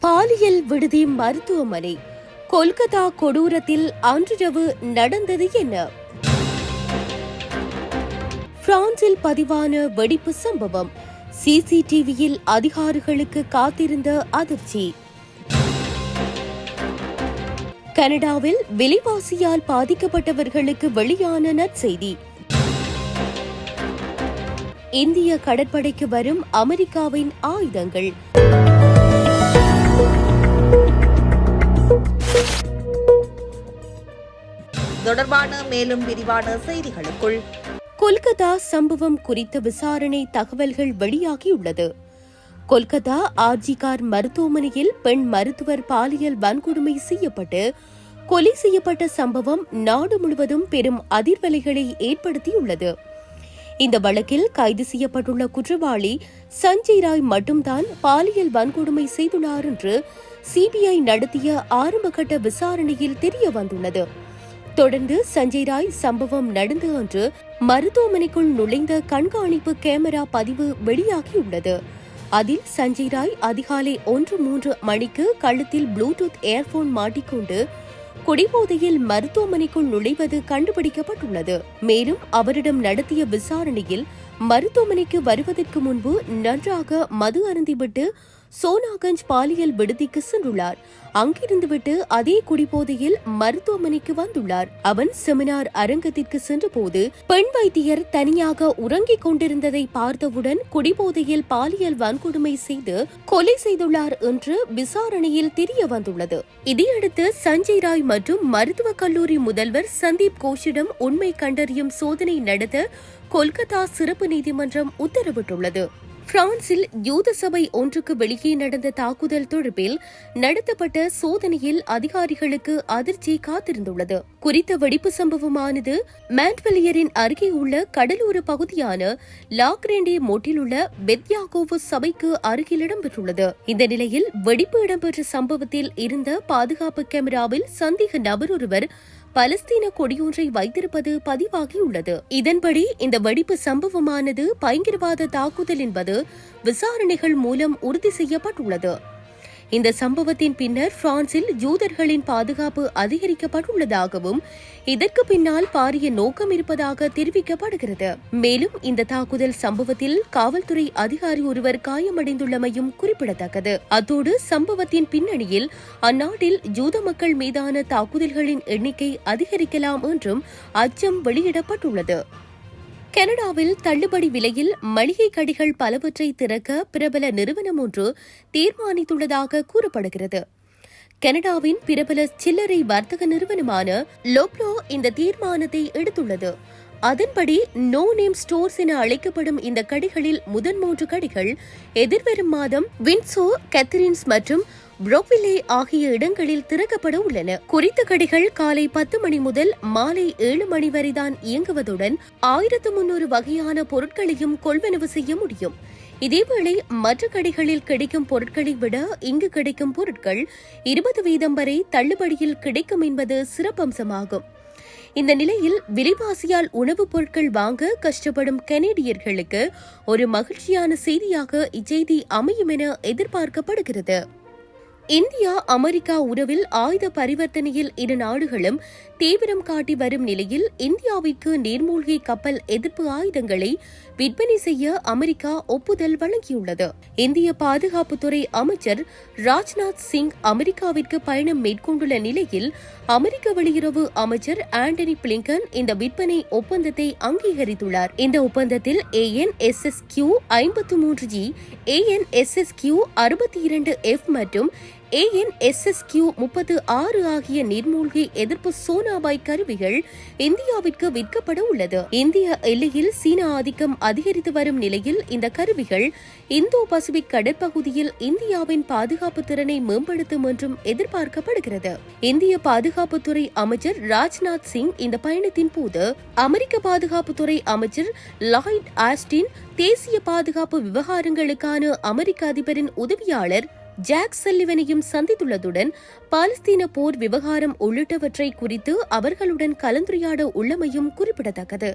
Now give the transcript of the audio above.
பாலியல் விடுதி மருத்துவமனை. கொல்கத்தா கொடூரத்தில் அன்றிரவு நடந்தது என்ன? பிரான்சில் பதிவான வெடிப்பு சம்பவம். சிசிடிவியில் அதிகாரிகளுக்கு காத்திருந்த அதிர்ச்சி. கனடாவில் விலைவாசியால் பாதிக்கப்பட்டவர்களுக்கு வெளியான நற்செய்தி. இந்திய கடற்படைக்கு வரும் அமெரிக்காவின் ஆயுதங்கள். தொடர்பான மேலும் விரிவான செய்திகளுக்குள். கொல்கத்தா சம்பவம் குறித்த விசாரணை தகவல்கள் வெளியாகியுள்ளது. கொல்கத்தா ஆர்ஜிகார் மருத்துவமனையில் பெண் மருத்துவர் பாலியல் வன்கொடுமை செய்யப்பட்டு கொலை செய்யப்பட்ட சம்பவம் நாடு முழுவதும் பெரும் அதிர்வலைகளை ஏற்படுத்தியுள்ளது. இந்த வழக்கில் கைது செய்யப்பட்டுள்ள குற்றவாளி சஞ்சய் ராய் மட்டும்தான் பாலியல் வன்கொடுமை செய்துள்ளார் என்று சிபிஐ நடத்திய ஆரம்பகட்ட விசாரணையில் தெரிய வந்துள்ளது தொடர்ந்து சஞ்சய் ராய் சம்பவம் நடந்த அன்று மருத்துவமனைக்குள் நுழைந்த கண்காணிப்பு கேமரா பதிவு வெளியாகியுள்ளது. அதில் சஞ்சய் ராய் அதிகாலை ஒன்று மூன்று மணிக்கு கழுத்தில் ப்ளூடூத் ஏர்போன் மாட்டிக்கொண்டு குடிபோதையில் மருத்துவமனைக்குள் நுழைவது கண்டுபிடிக்கப்பட்டுள்ளது. மேலும் அவரிடம் நடத்திய விசாரணையில் மருத்துவமனைக்கு வருவதற்கு முன்பு நன்றாக மது அருந்திவிட்டு சோனாகஞ்ச் பாலியல் விடுதிக்கு சென்றுள்ளார். அங்கிருந்துவிட்டு அதே குடிபோதையில் மருத்துவமனைக்கு வந்துள்ளார். அவன் செமினார் அரங்கத்திற்கு சென்றபோது பெண் வைத்தியர் தனியாக உறங்கிக் கொண்டிருந்ததை பார்த்தவுடன் குடிபோதையில் பாலியல் வன்கொடுமை செய்து கொலை செய்துள்ளார் என்று விசாரணையில் தெரிய வந்துள்ளது. இதையடுத்து சஞ்சய் ராய் மற்றும் மருத்துவக் கல்லூரி முதல்வர் சந்தீப் கோஷிடம் உண்மை கண்டறியும் சோதனை நடத்த கொல்கத்தா சிறப்பு நீதிமன்றம் உத்தரவிட்டுள்ளது. பிரான்சில் யூத சபை ஒன்றுக்கு வெளியே நடந்த தாக்குதல் தொடர்பில் நடத்தப்பட்ட சோதனையில் அதிகாரிகளுக்கு அதிர்ச்சி காத்திருந்துள்ளது. குறித்த வெடிப்பு சம்பவமானது மேண்ட்வெலியரின் அருகே உள்ள கடலோர பகுதியான லாக்ரேண்டே மோட்டிலுள்ள பெத்யாகோவு சபைக்கு அருகில் இடம்பெற்றுள்ளது. இந்த நிலையில் வெடிப்பு இடம்பெற்ற சம்பவத்தில் இருந்த பாதுகாப்பு கேமராவில் சந்தேக நபர் ஒருவர் பலஸ்தீன கொடியொன்றை வைத்திருப்பது பதிவாகியுள்ளது. இதன்படி இந்த வெடிப்பு சம்பவமானது பயங்கரவாத தாக்குதல் என்பது விசாரணைகள் மூலம் உறுதி செய்யப்பட்டுள்ளது. இந்த சம்பவத்தின் பின்னர் பிரான்சில் ஜூதர்களின் பாதுகாப்பு அதிகரிக்கப்பட்டுள்ளதாகவும் இதற்கு பின்னால் பாரிய நோக்கம் இருப்பதாக தெரிவிக்கப்படுகிறது. மேலும் இந்த தாக்குதல் சம்பவத்தில் காவல்துறை அதிகாரி ஒருவர் காயமடைந்துள்ளமையும் குறிப்பிடத்தக்கது. அத்தோடு சம்பவத்தின் பின்னணியில் அந்நாட்டில் ஜூத மக்கள் மீதான தாக்குதல்களின் எண்ணிக்கை அதிகரிக்கலாம் என்றும் அச்சம் வெளியிடப்பட்டுள்ளது. கனடாவில் தள்ளுபடி விலையில் மளிகை கடைகள் பலவற்றை திறக்க பிரபல நிறுவனம் ஒன்று தீர்மானித்துள்ளதாக கூறப்படுகிறது. கனடாவின் பிரபல சில்லறை வர்த்தக நிறுவனமான லோப்லோ இந்த தீர்மானத்தை எடுத்துள்ளது. அதன்படி நோ நேம் ஸ்டோர்ஸ் என அழைக்கப்படும் இந்த கடைகளில் முதன் மூன்று கடைகள் எதிர்வரும் மாதம் வின்சோ கத்தரின்ஸ் மற்றும் புரோக்விலே ஆகிய இடங்களில் திறக்கப்பட உள்ளன. குறித்த கடைகள் காலை பத்து மணி முதல் மாலை ஏழு மணி வரைதான் இயங்குவதுடன் ஆயிரத்து முன்னூறு வகையான பொருட்களையும் கொள்வனவு செய்ய முடியும். இதேவேளை மற்ற கடைகளில் கிடைக்கும் பொருட்களை விட இங்கு கிடைக்கும் பொருட்கள் இருபது வீதம் வரை தள்ளுபடியில் கிடைக்கும் என்பது சிறப்பம்சமாகும். இந்த நிலையில் விலைவாசியால் உணவுப் பொருட்கள் வாங்க கஷ்டப்படும் கனேடியர்களுக்கு ஒரு மகிழ்ச்சியான செய்தியாக இச்செய்தி அமையும் என எதிர்பார்க்கப்படுகிறது. இந்தியா அமெரிக்கா உறவில் ஆயுத பரிவர்த்தனையில் இரு நாடுகளும் தீவிரம் காட்டி வரும் நிலையில் இந்தியாவிற்கு நீர்மூழ்கி கப்பல் எதிர்ப்பு ஆயுதங்களை விற்பனை செய்ய அமெரிக்கா ஒப்புதல் வழங்கியுள்ளது. இந்திய பாதுகாப்புத்துறை அமைச்சர் ராஜ்நாத் சிங் அமெரிக்காவிற்கு பயணம் மேற்கொண்டுள்ள நிலையில் அமெரிக்க வெளியுறவு அமைச்சர் ஆண்டனி பிளிங்கன் இந்த விற்பனை ஒப்பந்தத்தை அங்கீகரித்துள்ளார். இந்த ஒப்பந்தத்தில் ஏஎன் எஸ் எஸ் கியூ ஐம்பத்து மூன்று G AN S S Q அறுபத்தி இரண்டு எஃப் மற்றும் ஏஎன்எஸ்எஸ்கியூ முப்பது ஆறு ஆகிய நீர்மூழ்கி எதிர்ப்பு சோனாபாய் கருவிகள் இந்தியாவிற்கு விற்கப்பட உள்ளது. இந்திய எல்லையில் சீன ஆதிக்கம் அதிகரித்து வரும் நிலையில் இந்த கருவிகள் இந்தோ பசிபிக் கடற்பகுதியில் இந்தியாவின் பாதுகாப்பு திறனை மேம்படுத்தும் என்றும் எதிர்பார்க்கப்படுகிறது. இந்திய பாதுகாப்புத்துறை அமைச்சர் ராஜ்நாத் சிங் இந்த பயணத்தின் போது அமெரிக்க பாதுகாப்புத்துறை அமைச்சர் லாய்ட் ஆஸ்டின் தேசிய பாதுகாப்பு விவகாரங்களுக்கான அமெரிக்க அதிபரின் உதவியாளர் ஜாக் சல்லிவனையும் சந்தித்துள்ளதுடன் பாலஸ்தீன போர் விவகாரம் உள்ளிட்டவற்றை குறித்து அவர்களுடன் கலந்துரையாட உள்ளமையும் குறிப்பிடத்தக்கது.